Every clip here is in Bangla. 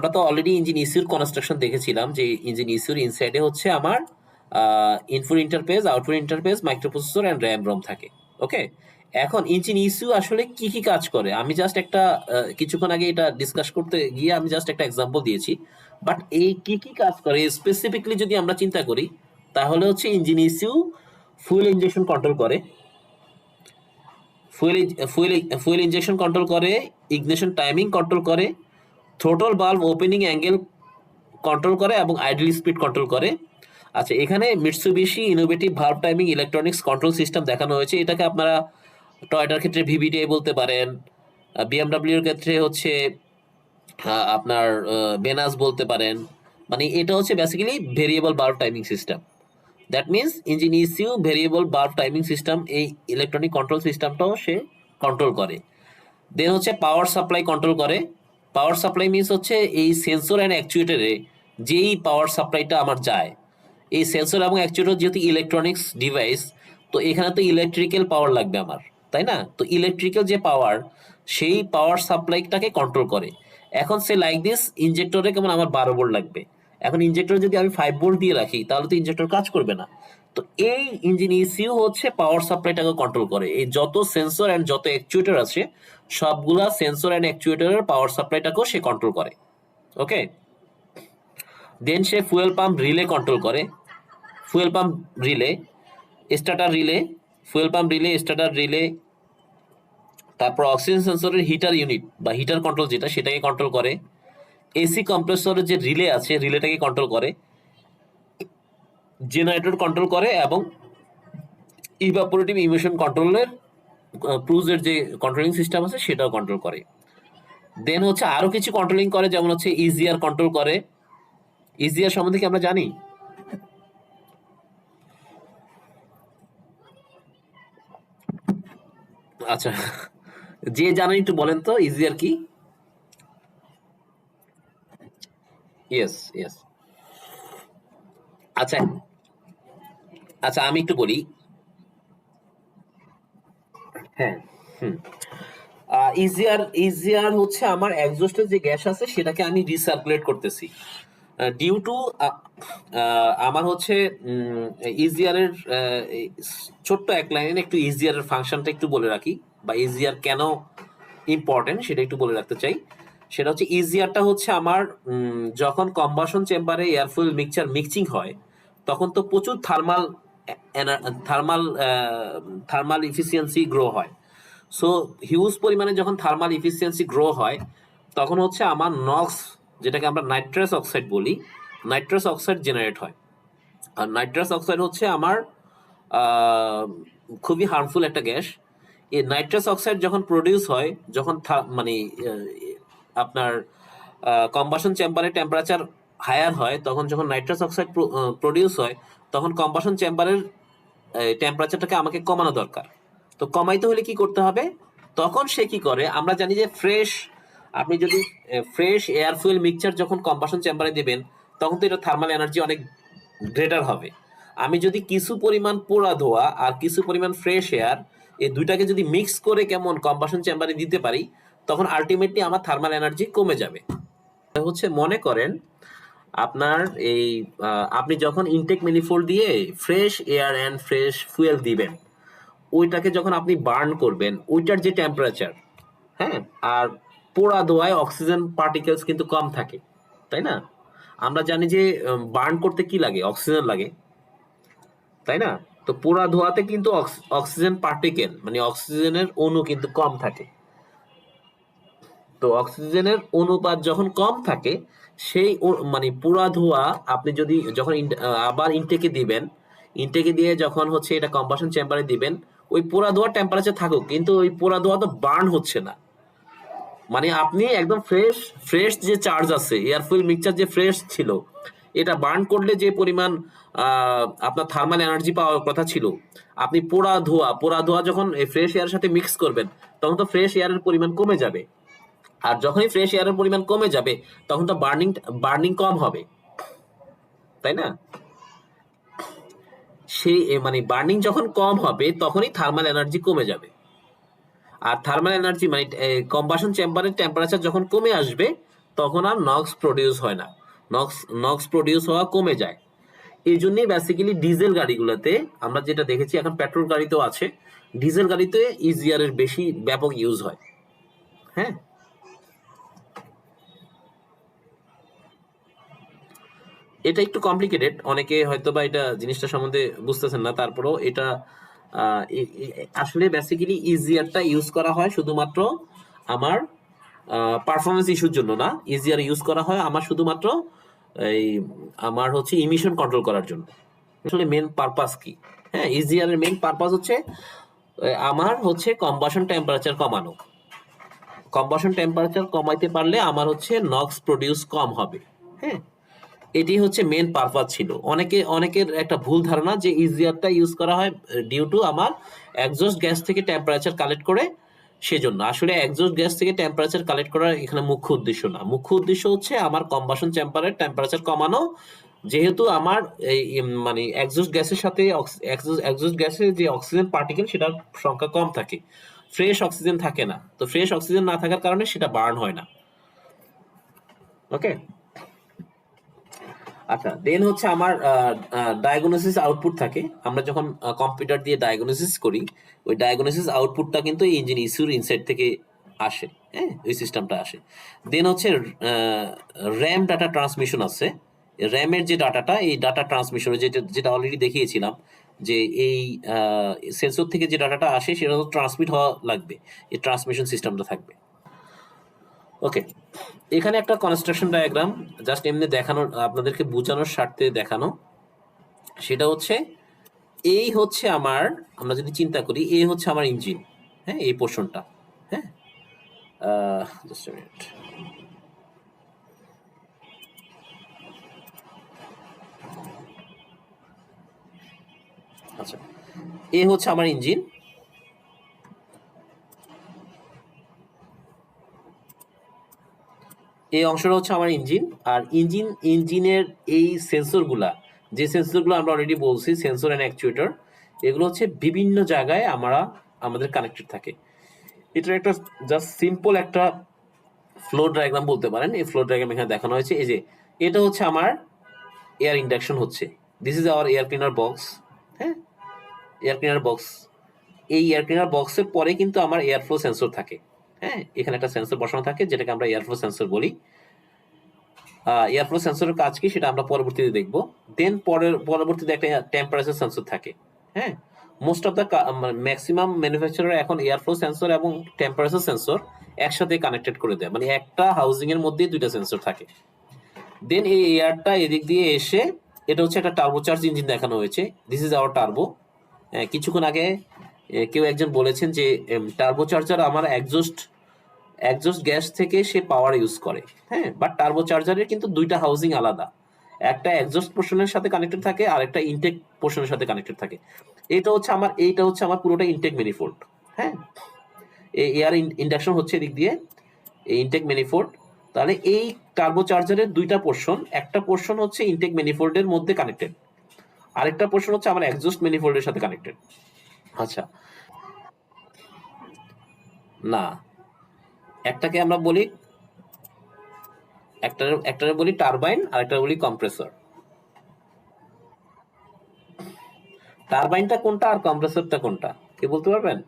আমরা তো অলরেডি ইঞ্জিন ইস্যুর কনস্ট্রাকশন দেখেছিলাম যে ইঞ্জিন ইস্যুর ইনসাইডে হচ্ছে আমার input interface output interface microprocessor and RAM ROM থাকে ওকে এখন ইঞ্জিন ইস্যু আসলে কি কি কাজ করে? আমি জাস্ট একটা কিছুক্ষণ আগে এটা ডিসকাস করতে গিয়ে আমি জাস্ট একটা এক্সাম্পল দিয়েছি বাট এই কি কি কাজ করে? স্পেসিফিকলি যদি আমরা চিন্তা করি, তাহলে হচ্ছে engine issue fuel injection control করে fuel fuel fuel injection control করে ইগনিশন টাইমিং কন্ট্রোল করে থ্রোটল বাল্ব ওপেনিং অ্যাঙ্গেল কন্ট্রোল করে এবং আইডল স্পিড কন্ট্রোল করে। আচ্ছা এখানে Mitsubishi innovative valve timing electronics control system দেখানো হয়েছে। এটাকে আপনারা টয়টার ক্ষেত্রে ভিভিডিআই বলতে পারেন বিএমডাব্লিউর ক্ষেত্রে হচ্ছে আপনার বেনাস বলতে পারেন। মানে এটা হচ্ছে basically variable bulb timing system that means engine ECU variable bulb timing system এই ইলেকট্রনিক কন্ট্রোল সিস্টেমটাও সে কন্ট্রোল করে। দেন হচ্ছে পাওয়ার সাপ্লাই কন্ট্রোল করে। পাওয়ার সাপ্লাই মিনস হচ্ছে এই সেন্সর অ্যান্ড অ্যাকচুয়েটারে যেই পাওয়ার সাপ্লাইটা আমার যায়, এই সেন্সর এবং অ্যাকচুয়েটর যেহেতু ইলেকট্রনিক্স ডিভাইস তো এখানে তো ইলেকট্রিক্যাল পাওয়ার লাগবে আমার, তাই না? তো ইলেকট্রিক্যাল যে পাওয়ার সেই পাওয়ার সাপ্লাইটাকে কন্ট্রোল করে। এখন সে লাইক দিস ইনজেক্টরে কেমন আমার বারো ভোল্ট লাগবে। এখন ইনজেক্টর যদি আমি ফাইভ ভোল্ট দিয়ে রাখি, তাহলে তো ইনজেক্টর কাজ করবে না। তো এই ইঞ্জিন ইসিউ হচ্ছে পাওয়ার সাপ্লাইটাকে কন্ট্রোল করে। এই যত সেন্সর অ্যান্ড যত অ্যাকচুয়েটর আছে সবগুলা সেন্সর অ্যান্ড অ্যাকচুয়েটরের পাওয়ার সাপ্লাইটাকেও সে কন্ট্রোল করে ওকে দেন সে ফুয়েল পাম্প রিলে কন্ট্রোল করে fuel pump relay starter relay fuel pump relay starter relay তারপর অক্সিজেন সেন্সরের হিটার ইউনিট বা হিটার কন্ট্রোল যেটা সেটাকে কন্ট্রোল করে এসি কম্প্রেসরের যে রিলে আছে রিলেটাকে কন্ট্রোল করে জেনারেটর কন্ট্রোল করে এবং ইভাপোরেটিভ ইমিশন কন্ট্রোলের ক্রুজের যে কন্ট্রোলিং সিস্টেম আছে, সেটাও কন্ট্রোল করে। দেন হচ্ছে আরও কিছু কন্ট্রোলিং করে, যেমন হচ্ছে ইজিআর কন্ট্রোল করে। ইজিআর সম্বন্ধে কি আমরা জানি? আচ্ছা যে জানেন একটু বলেন তো ইজিআর কি? ইয়েস ইয়েস আচ্ছা আচ্ছা আমি একটু বলি। হ্যাঁ হুম। ইজিআর ইজিআর হচ্ছে আমার এক্সজস্টের যে গ্যাস আছে, সেটাকে আমি রিসার্কুলেট করতেছি। ডিউ টু আমার হচ্ছে ইজিআর এর ছোট্ট এক লাইনে একটু ইজিআর এর ফাংশনটা একটু বলে রাখি, বা ইজিআর কেন ইম্পর্টেন্ট সেটা একটু বলে রাখতে চাই। সেটা হচ্ছে ইজিআরটা হচ্ছে আমার যখন কম্বাসন চেম্বারে এয়ারফুল মিক্সচার মিক্সিং হয়, তখন তো প্রচুর thermal thermal thermal efficiency grow হয়। সো হিউজ পরিমাণে যখন থার্মাল ইফিসিয়েন্সি গ্রো হয়, তখন হচ্ছে আমার নক্স যেটাকে আমরা নাইট্রাস অক্সাইড বলি নাইট্রাস অক্সাইড জেনারেট হয়। আর নাইট্রাস অক্সাইড হচ্ছে আমার খুবই হার্মফুল একটা গ্যাস। এই নাইট্রাস অক্সাইড যখন প্রডিউস হয়, যখন মানে আপনার কম্বাসন চেম্বারে টেম্পারেচার হায়ার হয়, তখন যখন নাইট্রাস অক্সাইড প্রডিউস হয় তখন কম্বাসন চেম্বারের টেম্পারেচারটাকে আমাকে কমানো দরকার। তো কমাইতে হলে কি করতে হবে? তখন সে কি করে? আমরা জানি যে ফ্রেশ আপনি যদি ফ্রেশ এয়ার ফুয়েল মিক্সচার যখন কম্বাসন চেম্বারে দেবেন, তখন তো এটা থার্মাল এনার্জি অনেক গ্রেটার হবে। আমি যদি কিছু পরিমাণ পোড়া ধোয়া আর কিছু পরিমাণ ফ্রেশ এয়ার এই দুইটাকে যদি মিক্স করে কেমন কম্বাসন চেম্বারে দিতে পারি, তখন আলটিমেটলি আমার থার্মাল এনার্জি কমে যাবে। হচ্ছে মনে করেন আপনার এই আপনি যখন ইনটেক ম্যানিফোল্ড দিয়ে fresh air and fresh fuel দিবেন, ওইটাকে যখন আপনি বার্ন করবেন, ওইটার যে টেম্পারেচার হ্যাঁ আর পোড়া ধোয়ায় অক্সিজেন পার্টিকেলস কিন্তু কম থাকে, তাই না? আমরা জানি যে বার্ন করতে কি লাগে? অক্সিজেন লাগে, তাই না? তো পোড়া ধোয়াতে কিন্তু অক্স- অক্সিজেন পার্টিকেল মানে অক্সিজেনের অণু কিন্তু কম থাকে। তো অক্সিজেনের অনুপাত যখন কম থাকে সেই মানে পুরা ধোয়া আপনি যদি যখন আবার ইনটেকে দিবেন ইনটেকে দিয়ে যখন হচ্ছে এটা কম্পাশন চেম্বারে দিবেন, ওই পোড়া ধোয়া টেম্পারেচার থাকুক, কিন্তু ওই পোড়া ধোয়া তো বার্ন হচ্ছে না। মানে আপনি একদম ফ্রেশ ফ্রেশ যে চার্জ আছে এয়ার ফুয়েল মিক্সচার যে ফ্রেশ ছিল, এটা বার্ন করলে যে পরিমাণ আপনার থার্মাল এনার্জি পাওয়ার কথা ছিল, আপনি পোড়া ধোয়া পোড়া ধোয়া যখন ফ্রেশ এয়ারের সাথে মিক্স করবেন, তখন তো ফ্রেশ এয়ারের পরিমাণ কমে যাবে। আর যখনই ফ্রেশ এয়ারের পরিমাণ কমে যাবে, তখন তো বার্নিং বার্নিং কম হবে। তাই না? সেই মানে বার্নিং যখন কম হবে, তখনই থার্মাল এনার্জি কমে যাবে। আর থার্মাল এনার্জি মানে কম্বাসন চেম্বারের টেম্পারেচার যখন কমে আসবে, তখন আর নক্স প্রডিউস হয় না। নক্স নক্স প্রডিউস হওয়া কমে যায়। এই জন্যই বেসিক্যালি ডিজেল গাড়িগুলোতে আমরা যেটা দেখেছি, এখন পেট্রোল গাড়িতেও আছে। ডিজেল গাড়িতে ইজিআরের বেশি ব্যাপক ইউজ হয়। হ্যাঁ? এটা একটু কমপ্লিকেটেড অনেকে হয়তো বা এটা জিনিসটা সম্বন্ধে বুঝতেছেন না, তারপরেও এটা আসলে বেসিক্যালি ইজিয়ারটা ইউজ করা হয় শুধুমাত্র আমার পারফরমেন্স ইস্যুর জন্য না। ইজিয়ার ইউজ করা হয় আমার শুধুমাত্র এই আমার হচ্ছে ইমিশন কন্ট্রোল করার জন্য। আসলে মেন পারপাস কি? হ্যাঁ ইজিয়ারের মেন পারপাস হচ্ছে আমার হচ্ছে কম্বাসন টেম্পারেচার কমানো। কম্বাসন টেম্পারেচার কমাইতে পারলে আমার হচ্ছে নক্স প্রডিউস কম হবে। হ্যাঁ এটি হচ্ছে মেন পারপাস ছিল। অনেকে, অনেকের একটা ভুল ধারণা যে ইজিয়ারটা ইউজ করা হয় ডিউ টু আমার এক্সস্ট গ্যাস থেকে টেম্পারেচার কালেক্ট করে সেজন্য। আসলে এক্সস্ট গ্যাস থেকে টেম্পারেচার কালেক্ট করার এখানে মুখ্য উদ্দেশ্য না। মুখ্য উদ্দেশ্য হচ্ছে আমার কম্বাসন চেম্বারের টেম্পারেচার কমানো। যেহেতু আমার এই মানে এক্সস্ট গ্যাসের সাথে এক্সস্ট গ্যাসের যে অক্সিজেন পার্টিকেল সেটার সংখ্যা কম থাকে। ফ্রেশ অক্সিজেন থাকে না। তো ফ্রেশ অক্সিজেন না থাকার কারণে সেটা বার্ন হয় না। ওকে আচ্ছা দেন হচ্ছে আমার ডায়াগনোসিস আউটপুট থাকে। আমরা যখন কম্পিউটার দিয়ে ডায়াগনোসিস করি, ওই ডায়াগনোসিস আউটপুটটা কিন্তু এই ইঞ্জিন ইস্যুর ইনসাইড থেকে আসে হ্যাঁ? ওই সিস্টেমটা আসে। দেন হচ্ছে র্যাম ডাটা ট্রান্সমিশন আছে। র্যামের যে ডাটাটা এই ডাটা ট্রান্সমিশন যেটা যেটা অলরেডি দেখিয়েছিলাম, যে এই সেন্সর থেকে যে ডাটাটা আসে, সেটা তো ট্রান্সমিট হওয়া লাগবে। এই ট্রান্সমিশন সিস্টেমটা থাকবে। ওকে এখানে একটা কনস্ট্রাকশন ডায়াগ্রাম জাস্ট এমনি দেখানোর, আপনাদেরকে বোঝানোর স্বার্থে দেখানো। সেটা হচ্ছে, এই হচ্ছে আমার, আমরা যদি চিন্তা করি, এই হচ্ছে আমার ইঞ্জিন হ্যাঁ এই পোর্শনটা হ্যাঁ? আচ্ছা এ হচ্ছে আমার ইঞ্জিন এই অংশটা হচ্ছে আমার ইঞ্জিন, আর ইঞ্জিন, ইঞ্জিনের এই সেন্সরগুলা, যে সেন্সরগুলো আমরা অলরেডি বলছি, সেন্সর অ্যান্ড অ্যাকচুয়েটর এগুলো হচ্ছে বিভিন্ন জায়গায় আমরা, আমাদের কানেক্টেড থাকে। এটার একটা জাস্ট সিম্পল একটা ফ্লো ডায়াগ্রাম বলতে পারেন। এই ফ্লো ডায়াগ্রাম এখানে দেখানো হয়েছে। এই যে, এটা হচ্ছে আমার এয়ার ইন্ডাকশন হচ্ছে। This is our air cleaner box হ্যাঁ? এয়ার ক্লিনার বক্স এই এয়ার ক্লিনার বক্সের পরে কিন্তু আমার এয়ার ফ্লো সেন্সর থাকে। হ্যাঁ এখানে একটা সেন্সর বসানো থাকে, যেটাকে আমরা এয়ার ফ্লো সেন্সর বলি এয়ার ফ্লো সেন্সরের কাজ কি সেটা আমরা পরবর্তীতে দেখব। দেন পরের, পরবর্তীতে একটা টেম্পারেচার সেন্সর থাকে। হ্যাঁ most of the maximum manufacturer এখন এয়ার ফ্লো সেন্সর এবং টেম্পারেচার সেন্সর একসাথে কানেক্টেড করে দেয়। মানে একটা হাউজিং এর মধ্যে দুইটা সেন্সর থাকে। দেন এই এয়ারটা এদিক দিয়ে এসে, এটা হচ্ছে একটা টার্বোচার্জ ইঞ্জিন দেখানো হয়েছে। দিস ইজ আওয়ার টার্বো কিছুক্ষণ আগে কেউ একজন বলেছেন যে টার্বো চার্জার আমার একজস্ট একজস্ট গ্যাস থেকে সে পাওয়ার ইউজ করে হ্যাঁ? বাট টার্বো চার্জারের কিন্তু দুইটা হাউজিং আলাদা। একটা একজস্ট পোর্শনের সাথে কানেক্টেড থাকে, আর একটা ইনটেক পোর্শনের সাথে কানেক্টেড থাকে। এটা হচ্ছে আমার, এইটা হচ্ছে আমার পুরোটা ইনটেক ম্যানিফোল্ড হ্যাঁ? এয়ার ইন্ডাকশন হচ্ছে এদিক দিয়ে এই ইনটেক ম্যানিফোল্ড তাহলে এই টার্বো চার্জারের দুইটা পোর্শন একটা পোর্শন হচ্ছে ইনটেক ম্যানিফোল্ডের মধ্যে কানেক্টেড আরেকটা পোর্শন হচ্ছে আমার একজস্ট ম্যানিফোল্ডের সাথে কানেক্টেড আচ্ছা। না। একটাকে আমরা বলি একটা একটারে বলি টারবাইন, আর একটা বলি কম্প্রেসর। টারবাইনটা কোনটা আর কম্প্রেসরটা কোনটা? কে বলতে পারবেন?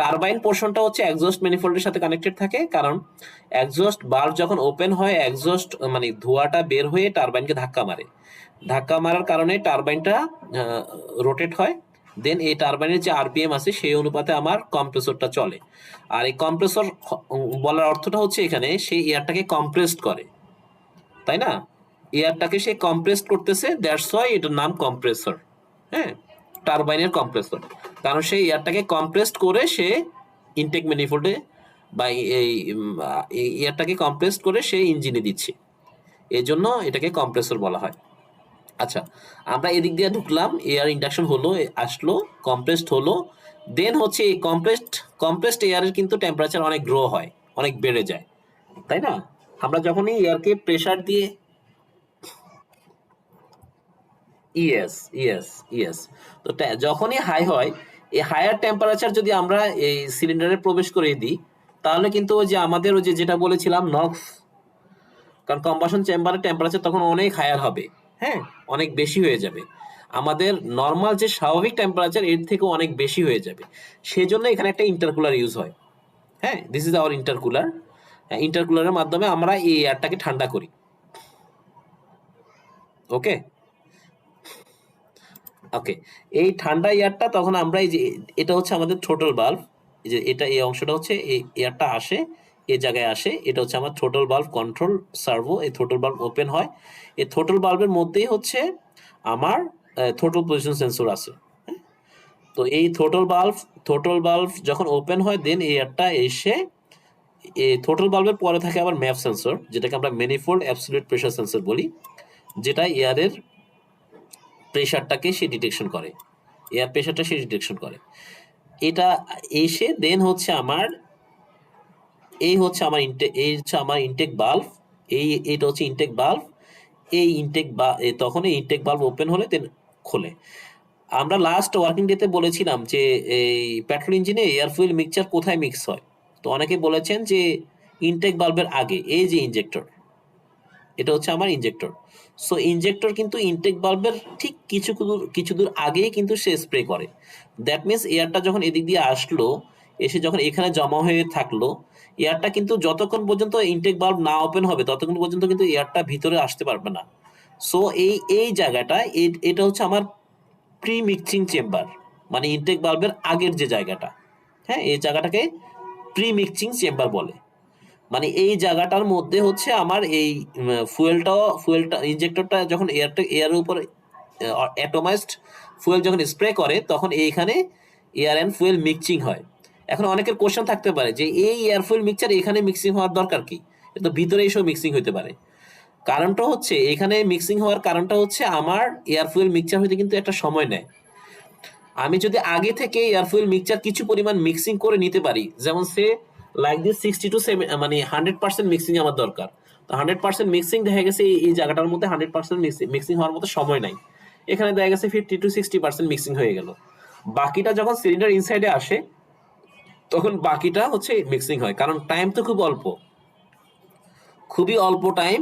টারবাইন পোর্শনটা হচ্ছে এক্সস্ট ম্যানিফোল্ডের সাথে কানেক্টেড থাকে, কারণ এক্সস্ট বাল্ব যখন ওপেন হয় এক্সস্ট মানে ধোঁয়াটা বের হয়ে টারবাইনকে ধাক্কা মারে। ধাক্কা মারার কারণে টারবাইনটা রোটেট হয়। দেন এই টারবাইনের যে আরপিএম আছে, সেই অনুপাতে আমার কম্প্রেসরটা চলে। আর এই কম্প্রেসর বলার অর্থটা হচ্ছে এখানে, সেই এয়ারটাকে কম্প্রেসড করে। তাই না? এয়ারটাকে সে কম্প্রেসড করতেছে দ্যাটস ওয়াই এটার নাম কম্প্রেসর হ্যাঁ? টারবাইনের কম্প্রেসর কারণ সেই এয়ারটাকে কম্প্রেসড করে সে ইনটেক ম্যানিফোল্ডে বা এই এয়ারটাকে কম্প্রেসড করে সে ইঞ্জিনে দিচ্ছে। এই জন্য এটাকে কম্প্রেসর বলা হয়। আচ্ছা আমরা এদিক দিয়ে ঢুকলাম এয়ার ইন্ডাকশন হলো, আসলো কম্প্রেসড হলো দেন হচ্ছে এই কম্প্রেসড কম্প্রেসড এয়ারের কিন্তু টেম্পারেচার অনেক গ্রো হয়, অনেক বেড়ে যায়, তাই না? আমরা যখনই এয়ারকে প্রেসার দিয়ে ইয়েস ইয়েস ইয়েস তো যখনই হাই হয়, এই হায়ার টেম্পারেচার যদি আমরা এই সিলিন্ডারে প্রবেশ করে দিই, তাহলে কিন্তু ওই যে আমাদের ওই যে যেটা বলেছিলাম নক্স কারণ কম্বাসন চেম্বারের টেম্পারেচার তখন অনেক হায়ার হবে। হ্যাঁ অনেক বেশি হয়ে যাবে। আমাদের নর্মাল যে স্বাভাবিক টেম্পারেচার এর থেকে অনেক বেশি হয়ে যাবে। সেজন্য এখানে একটা ইন্টারকুলার ইউজ হয়। হ্যাঁ দিস ইজ আওয়ার ইন্টারকুলার ইন্টারকুলারের মাধ্যমে আমরা এই এয়ারটাকে ঠান্ডা করি। ওকে ওকে এই ঠান্ডা এয়ারটা তখন আমরা এই যে, এটা হচ্ছে আমাদের থ্রোটল বাল্ব যে, এটা, এই অংশটা হচ্ছে, এই এয়ারটা আসে। এই জায়গায় আসে। এটা হচ্ছে আমার থ্রোটল বাল্ব কন্ট্রোল সার্ভো এই থ্রোটল বাল্ব ওপেন হয়। এই থ্রোটল বাল্বের মধ্যেই হচ্ছে আমার থ্রোটল পজিশন সেন্সর আছে। হ্যাঁ? তো এই থ্রোটল বাল্ব থ্রোটল বাল্ব যখন ওপেন হয় দেন এয়ারটা এসে, এই থ্রোটল বাল্বের পরে থাকে আবার ম্যাপ সেন্সর যেটাকে আমরা মেনিফোল্ড অ্যাবসলিউট প্রেশার সেন্সর বলি, যেটা এয়ারের প্রেশারটাকে সে ডিটেকশন করে। এয়ার প্রেশারটা সে ডিটেকশন করে। এটা এসে দেন হচ্ছে আমার এই হচ্ছে আমার ইনটেক এই হচ্ছে আমার ইনটেক বাল্ব এই, এটা হচ্ছে ইনটেক বাল্ব এই ইনটেক বা তখন এই ইনটেক বাল্ব ওপেন হলে দেন খোলে। আমরা লাস্ট ওয়ার্কিং ডেতে বলেছিলাম যে, এই পেট্রোল ইঞ্জিনে এয়ার ফুয়েল মিক্সচার কোথায় মিক্স হয়? তো অনেকে বলেছেন যে ইনটেক বাল্বের আগে, এই যে ইনজেক্টর এটা হচ্ছে আমার ইনজেক্টর সো ইনজেক্টর কিন্তু ইনটেক বাল্বের ঠিক কিছু দূর কিছু দূর আগেই কিন্তু সে স্প্রে করে। দ্যাট মিনস এয়ারটা যখন এদিক দিয়ে আসলো এসে যখন এখানে জমা হয়ে থাকল এয়ারটা কিন্তু যতক্ষণ পর্যন্ত ইনটেক বাল্ব না ওপেন হবে, ততক্ষণ পর্যন্ত কিন্তু এয়ারটা ভিতরে আসতে পারবে না। সো এই এই জায়গাটা এটা হচ্ছে আমার প্রি মিক্সিং চেম্বার মানে ইনটেক বাল্বের আগের যে জায়গাটা। হ্যাঁ এই জায়গাটাকে প্রি মিক্সিং চেম্বার বলে। মানে এই জায়গাটার মধ্যে হচ্ছে আমার এই ফুয়েলটা ফুয়েলটা ইনজেক্টরটা যখন এয়ারটা এয়ারের উপর অ্যাটোমাইজড ফুয়েল যখন স্প্রে করে, তখন এইখানে এয়ার অ্যান্ড ফুয়েল মিক্সিং হয়। এখন অনেকের কোশ্চেন থাকতে পারে যে এই এয়ার ফুয়েল মিক্সচার এখানে মিক্সিং হওয়ার দরকার কি? তো ভিতরে এসেও মিক্সিং হতে পারে। কারণটা হচ্ছে এখানে মিক্সিং হওয়ার কারণটা হচ্ছে আমার এয়ার ফুয়েল মিক্সচার হইতে কিন্তু একটা সময় নেয়। আমি যদি আগে থেকে এয়ার ফুয়েল মিক্সচার কিছু পরিমাণ মিক্সিং করে নিতে পারি, যেমন সে like this sixty to seven মানে হান্ড্রেড পার্সেন্ট মিক্সিং আমার দরকার। তো হান্ড্রেড পার্সেন্ট মিক্সিং দেখা গেছে এই- এই জায়গাটার মধ্যে হান্ড্রেড পার্সেন্ট মিক্সিং হওয়ার মতো সময় নাই। এখানে দেখা গেছে fifty to sixty percent mixing হয়ে গেল। বাকিটা যখন সিলিন্ডার ইনসাইডে আসে তখন বাকিটা হচ্ছে মিক্সিং হয়। কারণ টাইম তো খুব অল্প। খুবই অল্প টাইম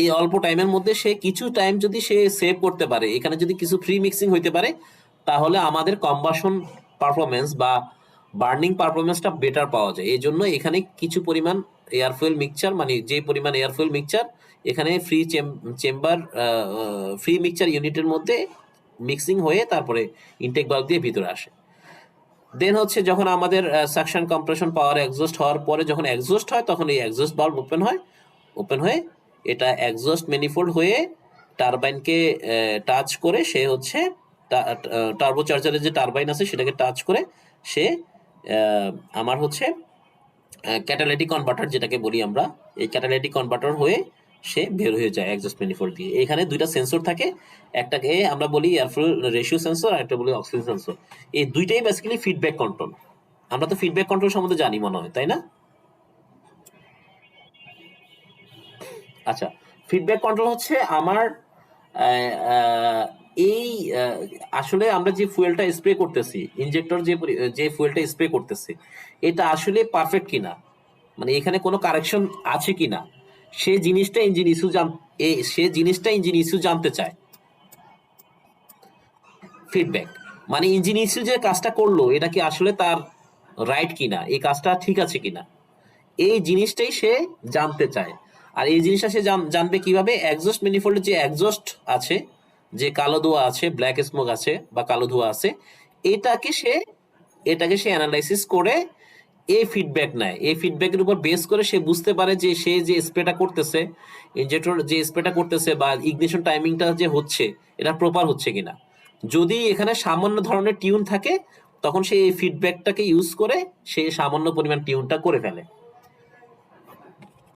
এই অল্প টাইমের মধ্যে সে কিছু টাইম যদি সে সেভ করতে পারে, এখানে যদি কিছু ফ্রি মিক্সিং হইতে পারে, তাহলে আমাদের কম্বাসন পারফরমেন্স বা বার্নিং পারফরমেন্সটা বেটার পাওয়া যায়। এই জন্য এখানে কিছু পরিমাণ এয়ার ফুয়েল মিক্সচার মানে যে পরিমাণ এয়ার ফুয়েল মিক্সচার এখানে ফ্রি চেম্বার ফ্রি মিক্সচার ইউনিটের মধ্যে মিক্সিং হয়ে তারপরে ইনটেক বাল্ব দিয়ে ভিতরে আসে। দেন হচ্ছে যখন আমাদের সাকশন কম্প্রেশন পাওয়ার এক্সস্ট হওয়ার পরে যখন এক্সস্ট হয়, তখন এই এক্সস্ট বাল্ব ওপেন হয়। ওপেন হয়ে এটা এক্সস্ট ম্যানিফোল্ড হয়ে টারবাইনকে টাচ করে সে হচ্ছে টার্বো চার্জারের যে টারবাইন আছে, সেটাকে টাচ করে সে আমার হচ্ছে ক্যাটালাইটিক কনভার্টার যেটাকে বলি আমরা, এই ক্যাটালাইটিক কনভার্টার হয়ে সে বের হয়ে যায় এক্সস্ট ম্যানিফোল্ড দিয়ে। এখানে দুইটা সেন্সর থাকে, একটাকে আমরা বলি এয়ারফ্লো রেশিও সেন্সর আর একটা বলি অক্সিজেন সেন্সর এই দুইটাই বেসিক্যালি ফিডব্যাক কন্ট্রোল আমরা তো ফিডব্যাক কন্ট্রোল সম্বন্ধে জানি মনে হয়, তাই না? আচ্ছা ফিডব্যাক কন্ট্রোল হচ্ছে আমার এই আসলে আমরা যে ফুয়েলটা স্প্রে করতেছি ইনজেক্টর যে যে ফুয়েলটা স্প্রে করতেছি, এটা আসলে পারফেক্ট কিনা? মানে এখানে কোনো কারেকশন আছে কিনা? সে জিনিসটা ইঞ্জিন ইস্যু জান, এ- সে জিনিসটা ইঞ্জিন ইস্যু জানতে চায়। ফিডব্যাক মানে ইঞ্জিন ইস্যু যে কাজটা করল, এটা কি আসলে তার রাইট কিনা? এই কাজটা ঠিক আছে কিনা? এই জিনিসটাই সে জানতে চায়। আর এই জিনিসটা সে জান- জানবে কীভাবে? এক্সস্ট ম্যানিফোল্ডের যে এক্সস্ট আছে, যে কালো ধোঁয়া আছে ব্ল্যাক স্মোক আছে বা কালো ধোঁয়া আছে, এটাকে সে এটাকে সে অ্যানালাইসিস করে এই ফিডব্যাক নেয়। এই ফিডব্যাকের উপর বেস করে সে বুঝতে পারে যে সে যে স্প্রেটা করতেছে ইনজেক্টর যে স্প্রেটা করতেছে বা ইগনিশন টাইমিংটা যে হচ্ছে, এটা প্রপার হচ্ছে কিনা। যদি এখানে সামান্য ধরনের টিউন থাকে, তখন সে এই ফিডব্যাকটাকে ইউজ করে সে সামান্য পরিমাণ টিউনটা করে ফেলে।